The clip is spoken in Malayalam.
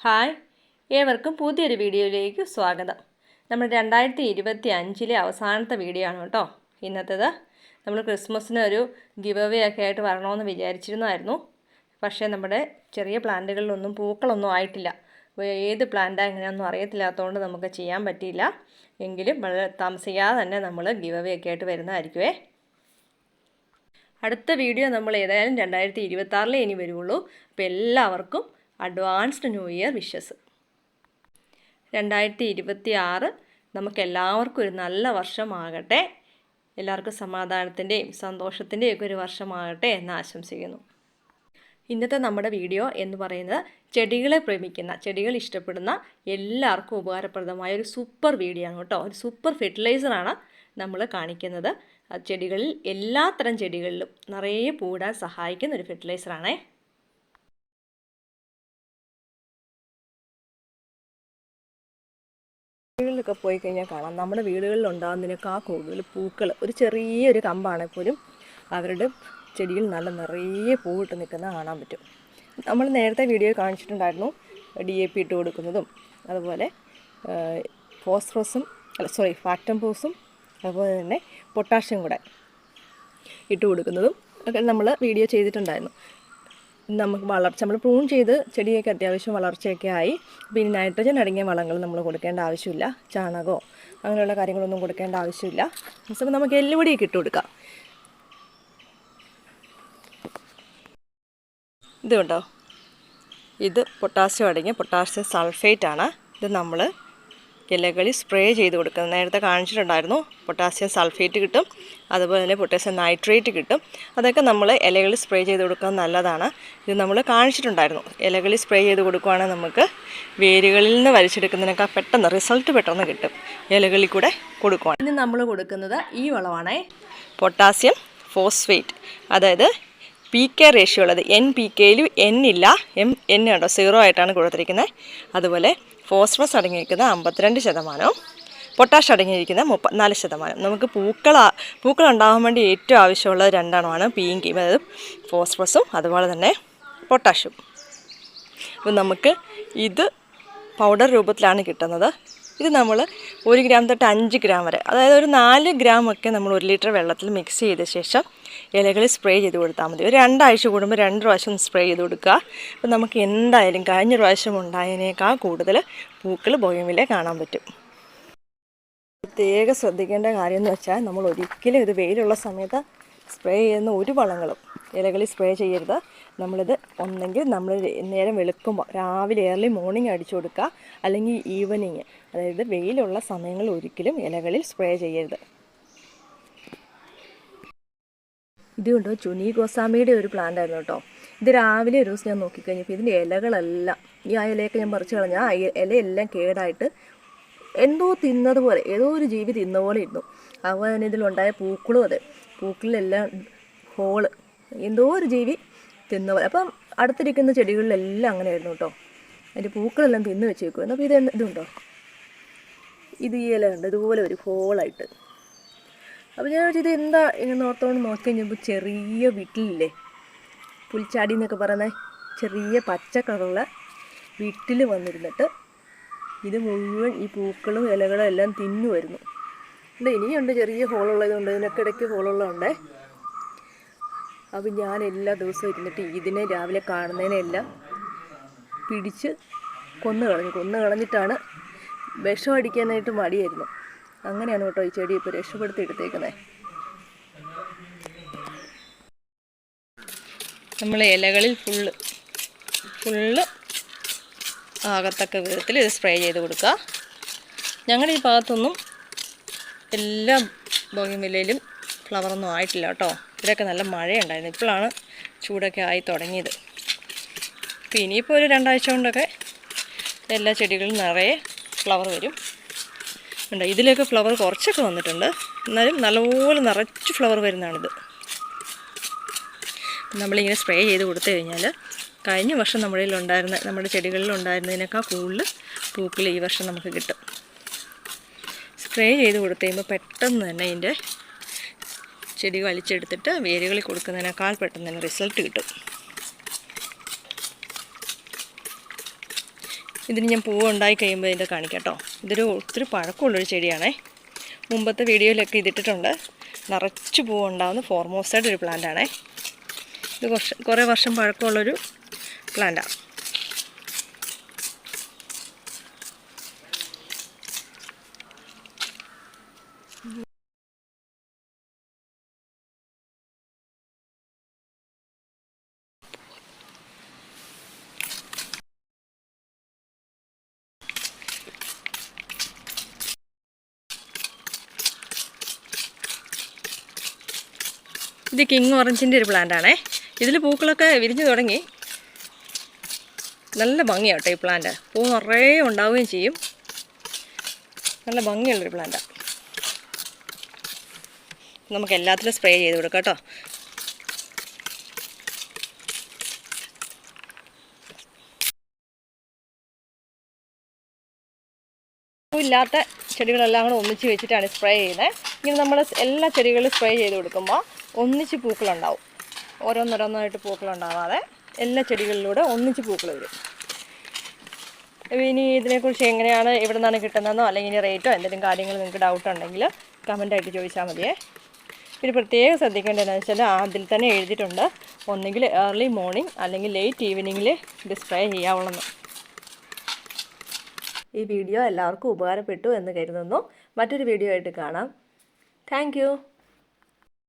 ഹായ്. ഏവർക്കും പുതിയൊരു വീഡിയോയിലേക്ക് സ്വാഗതം. നമ്മൾ രണ്ടായിരത്തി ഇരുപത്തി അഞ്ചിലെ അവസാനത്തെ വീഡിയോ ആണ് കേട്ടോ. ഇന്നത്തേത് നമ്മൾ ക്രിസ്മസിന് ഒരു ഗിവ് അവേ ഒക്കെ ആയിട്ട് വരണമെന്ന് വിചാരിച്ചിരുന്നായിരുന്നു പക്ഷേ നമ്മുടെ ചെറിയ പ്ലാന്റുകളിലൊന്നും പൂക്കളൊന്നും ആയിട്ടില്ല. ഏത് പ്ലാന്റാ എങ്ങനെയാണെന്നും അറിയത്തില്ലാത്തതുകൊണ്ട് നമുക്ക് ചെയ്യാൻ പറ്റിയില്ല. എങ്കിലും വളരെ താമസിക്കാതെ തന്നെ നമ്മൾ ഗിവ് അവേ ഒക്കെ ആയിട്ട് വരുന്നതായിരിക്കുമേ അടുത്ത വീഡിയോ നമ്മൾ ഏതായാലും രണ്ടായിരത്തി ഇരുപത്തി ഇനി വരുള്ളൂ അപ്പോൾ എല്ലാവർക്കും അഡ്വാൻസ്ഡ് ന്യൂ ഇയർ വിഷസ്. രണ്ടായിരത്തി ഇരുപത്തി ആറ് നമുക്ക് എല്ലാവർക്കും ഒരു നല്ല വർഷമാകട്ടെ. എല്ലാവർക്കും സമാധാനത്തിന്റെയും സന്തോഷത്തിന്റെയും ഒക്കെ ഒരു വർഷമാകട്ടെ എന്ന് ആശംസിക്കുന്നു. ഇന്നത്തെ നമ്മുടെ വീഡിയോ എന്ന് പറയുന്നത് ചെടികളെ പ്രേമിക്കുന്ന ചെടികൾ ഇഷ്ടപ്പെടുന്ന എല്ലാവർക്കും ഉപകാരപ്രദമായ ഒരു സൂപ്പർ വീഡിയോ ആണ് കേട്ടോ. ഒരു സൂപ്പർ ഫെർട്ടിലൈസറാണ് നമ്മൾ കാണിക്കുന്നത്. ചെടികളിൽ എല്ലാത്തരം ചെടികളിലും നിറയെ പൂടാൻ സഹായിക്കുന്ന ഒരു ഫെർട്ടിലൈസറാണേ വീടുകളിലൊക്കെ പോയി കഴിഞ്ഞാൽ കാണാം. നമ്മുടെ വീടുകളിൽ ഉണ്ടാകുന്നതിനേക്കാൾ കൂടുതൽ പൂക്കൾ ഒരു ചെറിയൊരു കമ്പാണെങ്കിൽ പോലും അവരുടെ ചെടിയിൽ നല്ല നിറയെ പൂവിട്ട് നിൽക്കുന്നത് കാണാൻ പറ്റും. നമ്മൾ നേരത്തെ വീഡിയോ കാണിച്ചിട്ടുണ്ടായിരുന്നു ഡി എ പി ഇട്ട് കൊടുക്കുന്നതും അതുപോലെ ഫോസ്ഫറസും അല്ല സോറി ഫാക്ടംപോസും അതുപോലെ തന്നെ പൊട്ടാഷ്യം കൂടെ ഇട്ട് കൊടുക്കുന്നതും ഒക്കെ നമ്മൾ വീഡിയോ ചെയ്തിട്ടുണ്ടായിരുന്നു. നമുക്ക് വളർച്ച നമ്മൾ പ്രൂൺ ചെയ്ത് ചെടിയൊക്കെ അത്യാവശ്യം വളർച്ചയൊക്കെ ആയി. പിന്നെ നൈട്രജൻ അടങ്ങിയ വളങ്ങൾ നമ്മൾ കൊടുക്കേണ്ട ആവശ്യമില്ല. ചാണകമോ അങ്ങനെയുള്ള കാര്യങ്ങളൊന്നും കൊടുക്കേണ്ട ആവശ്യമില്ല. അപ്പോൾ നമുക്ക് എല്ലുപൊടിയൊക്കെ ഇട്ട് കൊടുക്കാം. ഇത് കണ്ടോ? ഇത് പൊട്ടാസ്യം അടങ്ങിയ പൊട്ടാസ്യം സൾഫേറ്റ് ആണ്. ഇത് നമ്മൾ ഇലകളിൽ സ്പ്രേ ചെയ്ത് കൊടുക്കുന്നത്. നേരത്തെ കാണിച്ചിട്ടുണ്ടായിരുന്നു. പൊട്ടാസ്യം സൾഫേറ്റ് കിട്ടും. അതുപോലെ തന്നെ പൊട്ടാസ്യം നൈട്രേറ്റ് കിട്ടും. അതൊക്കെ നമ്മൾ ഇലകളിൽ സ്പ്രേ ചെയ്ത് കൊടുക്കുന്നത് നല്ലതാണ്. ഇത് നമ്മൾ കാണിച്ചിട്ടുണ്ടായിരുന്നു. ഇലകളിൽ സ്പ്രേ ചെയ്ത് കൊടുക്കുകയാണെങ്കിൽ നമുക്ക് വേരുകളിൽ നിന്ന് വലിച്ചെടുക്കുന്നതിനേക്കാൾ പെട്ടെന്ന് റിസൾട്ട് പെട്ടെന്ന് കിട്ടും. ഇലകളിൽ കൂടെ കൊടുക്കുകയാണ് ഇനി നമ്മൾ കൊടുക്കുന്നത് ഈ വളമാണേ. Potassium phosphate. അതായത് പി കെ റേഷ്യോ ഉള്ളത്. എൻ പി കെയിൽ എൻ ഇല്ല. എം എൻ ഉണ്ടോ? സീറോ ആയിട്ടാണ് കൊടുത്തിരിക്കുന്നത്. അതുപോലെ ഫോസ്ഫറസ് അടങ്ങിയിരിക്കുന്നത് അമ്പത്തിരണ്ട് ശതമാനവും പൊട്ടാഷ് അടങ്ങിയിരിക്കുന്നത് മുപ്പത്തിനാല് ശതമാനം. നമുക്ക് പൂക്കൾ പൂക്കൾ ഉണ്ടാകാൻ വേണ്ടി ഏറ്റവും ആവശ്യമുള്ള രണ്ടെണ്ണമാണ് പിയും അതായത് ഫോസ്ഫറസും അതുപോലെ തന്നെ പൊട്ടാഷും. അപ്പം നമുക്ക് ഇത് പൗഡർ രൂപത്തിലാണ് കിട്ടുന്നത്. ഇത് നമ്മൾ ഒരു ഗ്രാം തൊട്ട് അഞ്ച് ഗ്രാം വരെ അതായത് ഒരു നാല് ഗ്രാം ഒക്കെ നമ്മൾ ഒരു ലിറ്റർ വെള്ളത്തിൽ മിക്സ് ചെയ്ത ശേഷം ഇലകളിൽ സ്പ്രേ ചെയ്ത് കൊടുത്താൽ മതി. ഒരു രണ്ടാഴ്ച കൂടുമ്പോൾ രണ്ട് പ്രാവശ്യം സ്പ്രേ ചെയ്ത് കൊടുക്കുക. അപ്പോൾ നമുക്ക് എന്തായാലും കഴിഞ്ഞ പ്രാവശ്യം ഉണ്ടായതിനേക്കാൾ കൂടുതൽ പൂക്കൾ ബോയമിലെ കാണാൻ പറ്റും. പ്രത്യേകം ശ്രദ്ധിക്കേണ്ട കാര്യം എന്ന് വെച്ചാൽ നമ്മൾ ഒരിക്കലും ഇത് വെയിലുള്ള സമയത്ത് സ്പ്രേ ചെയ്യുന്ന ഒരു വളങ്ങളും ഇലകളിൽ സ്പ്രേ ചെയ്യരുത്. നമ്മളിത് ഒന്നെങ്കിൽ നമ്മൾ നേരം വെളുക്കുമ്പോൾ രാവിലെ ഏർലി മോർണിംഗ് അടിച്ചു കൊടുക്കുക. അല്ലെങ്കിൽ ഈവനിങ് അതായത് വെയിലുള്ള സമയങ്ങളിൽ ഒരിക്കലും ഇലകളിൽ സ്പ്രേ ചെയ്യരുത്. ഇതുകൊണ്ട് ചുനി ഗോസാമിയുടെ ഒരു പ്ലാന്റ് ആയിരുന്നു കേട്ടോ. ഇത് രാവിലെ ഒരു ദിവസം ഞാൻ നോക്കിക്കഴിഞ്ഞപ്പോൾ ഇതിന്റെ ഇലകളെല്ലാം ഈ ആ ഇലയൊക്കെ ഞാൻ പറിച്ചു കളഞ്ഞാൽ ആ ഇലയെല്ലാം കേടായിട്ട് എന്തോ തിന്നതുപോലെ ഏതോ ഒരു ജീവി തിന്ന പോലെ ഇരുന്നു. അതുപോലെ തന്നെ ഇതിലുണ്ടായ പൂക്കളും അതെ പൂക്കളിലെല്ലാം ഹോൾ എന്തോ ഒരു ജീവി തിന്ന പോലെ. അപ്പം അടുത്തിരിക്കുന്ന ചെടികളിലെല്ലാം അങ്ങനെയായിരുന്നു കേട്ടോ. അതിന്റെ പൂക്കളെല്ലാം തിന്ന് വെച്ചേക്കുമായിരുന്നു അപ്പോൾ ഇത് ഇതുണ്ടോ? ഇത് ഈ ഇല ഉണ്ട് ഇതുപോലെ ഒരു ഹോളായിട്ട്. അപ്പോൾ ഞാൻ ഇത് എന്താ ഇങ്ങനെ ഓർത്തോണ്ട് നോക്കി കഴിഞ്ഞപ്പോൾ ചെറിയ വീട്ടിലില്ലേ? പുൽച്ചാടി എന്നൊക്കെ പറയുന്ന ചെറിയ പച്ച വീട്ടിൽ വന്നിരുന്നിട്ട് ഇത് മുഴുവൻ ഈ പൂക്കളും ഇലകളും എല്ലാം തിന്നു വരുന്നു. ഉണ്ട് ഇനിയുണ്ട് ചെറിയ ഹോളുള്ളതുകൊണ്ട് ഇതിനൊക്കെ ഇടയ്ക്ക് ഹോളുള്ളതുണ്ടേ. അപ്പോൾ ഞാൻ എല്ലാ ദിവസവും ഇരുന്നിട്ട് ഇതിനെ രാവിലെ കാണുന്നതിനെല്ലാം പിടിച്ച് കൊന്നു കളഞ്ഞു. കൊന്നു കളഞ്ഞിട്ടാണ് വിഷം അടിക്കാനായിട്ട് മടിയായിരുന്നു. അങ്ങനെയാണ് കേട്ടോ ഈ ചെടി ഇപ്പോൾ രക്ഷപ്പെടുത്തി എടുത്തേക്കുന്നത് നമ്മൾ ഇലകളിൽ ഫുള്ള് ഫുള്ള് ആകത്തക്ക വിധത്തിൽ ഇത് സ്പ്രേ ചെയ്ത് കൊടുക്കുക. ഞങ്ങളുടെ ഈ ഭാഗത്തൊന്നും എല്ലാ ബോഗിമില്ലയിലും ഫ്ലവറൊന്നും ആയിട്ടില്ല കേട്ടോ. ഇവിടെയൊക്കെ നല്ല മഴയുണ്ടായിരുന്നു. ഇപ്പോഴാണ് ചൂടൊക്കെ ആയി തുടങ്ങിയത്. അപ്പോൾ ഇനിയിപ്പോൾ ഒരു രണ്ടാഴ്ച കൊണ്ടൊക്കെ എല്ലാ ചെടികളിലും നിറയെ ഫ്ലവർ വരും. ഉണ്ട് ഇതിലേക്ക് ഫ്ലവർ കുറച്ചൊക്കെ വന്നിട്ടുണ്ട്. എന്നാലും നല്ലപോലെ നിറച്ച് ഫ്ലവർ വരുന്നതാണിത്. നമ്മളിങ്ങനെ സ്പ്രേ ചെയ്ത് കൊടുത്തു കഴിഞ്ഞാൽ കഴിഞ്ഞ വർഷം നമ്മുടെ ഉണ്ടായിരുന്ന നമ്മുടെ ചെടികളിൽ ഉണ്ടായിരുന്നതിനേക്കാൾ കൂടുതൽ പൂക്കൾ ഈ വർഷം നമുക്ക് കിട്ടും. സ്പ്രേ ചെയ്ത് കൊടുത്തു കഴിയുമ്പോൾ പെട്ടെന്ന് തന്നെ അതിന്റെ ചെടി വലിച്ചെടുത്തിട്ട് വേരുകളിൽ കൊടുക്കുന്നതിനേക്കാൾ പെട്ടെന്ന് തന്നെ റിസൾട്ട് കിട്ടും. ഇതിന് ഞാൻ പൂവ് ഉണ്ടായി കഴിയുമ്പോൾ ഇതിന്റെ കാണിക്കാം കേട്ടോ ഇതൊരു ഒത്തിരി പഴക്കമുള്ളൊരു ചെടിയാണേ. മുമ്പത്തെ വീഡിയോയിലൊക്കെ ഇതിട്ടിട്ടുണ്ട്. നിറച്ച് പൂവ് ഉണ്ടാകുന്ന ഫോർമോസ്റ്റായിട്ടൊരു ഒരു പ്ലാന്റാണേ ഇത് കുറച്ച് കുറേ വർഷം പഴക്കമുള്ളൊരു പ്ലാന്റാണ് ഇത് കിങ് ഓറഞ്ചിന്റെ ഒരു പ്ലാന്റ് ആണേ. ഇതിൽ പൂക്കളൊക്കെ വിരിഞ്ഞു തുടങ്ങി. നല്ല ഭംഗിയാട്ടോ ഈ പ്ലാന്റ് പൂ നിറയെ ഉണ്ടാവുകയും ചെയ്യും. നല്ല ഭംഗിയുള്ളൊരു പ്ലാന്റാണ് നമുക്ക് എല്ലാത്തിലും സ്പ്രേ ചെയ്ത് കൊടുക്കാം കേട്ടോ. ഇല്ലാത്ത ചെടികളെല്ലാം കൂടെ ഒന്നിച്ച് വെച്ചിട്ടാണ് സ്പ്രേ ചെയ്യുന്നത്. ഇങ്ങനെ നമ്മൾ എല്ലാ ചെടികളും സ്പ്രേ ചെയ്ത് കൊടുക്കുമ്പോൾ ഒന്നിച്ച് പൂക്കളുണ്ടാവും. ഓരോന്നോരോന്നായിട്ട് പൂക്കളുണ്ടാവാതെ എല്ലാ ചെടികളിലൂടെ ഒന്നിച്ച് പൂക്കൾ വരും. ഇനി ഇതിനെക്കുറിച്ച് എങ്ങനെയാണ് ഇവിടെ നിന്നാണ് കിട്ടുന്നതെന്നോ അല്ലെങ്കിൽ റേറ്റോ എന്തെങ്കിലും കാര്യങ്ങൾ നിങ്ങൾക്ക് ഡൗട്ട് ഉണ്ടെങ്കിൽ കമന്റായിട്ട് ചോദിച്ചാൽ മതിയേ. പിന്നെ പ്രത്യേകം ശ്രദ്ധിക്കേണ്ടതെന്ന് വെച്ചാൽ അതിൽ തന്നെ എഴുതിയിട്ടുണ്ട്. ഒന്നുകിൽ ഏർലി മോർണിംഗ് അല്ലെങ്കിൽ ലേറ്റ് ഈവനിങ്ങിൽ ഡിസ്പ്ലേ ചെയ്യാവുള്ളൂ ഈ വീഡിയോ എല്ലാവർക്കും ഉപകാരപ്പെട്ടു എന്ന് കരുതുന്നു. മറ്റൊരു വീഡിയോ ആയിട്ട് കാണാം. താങ്ക്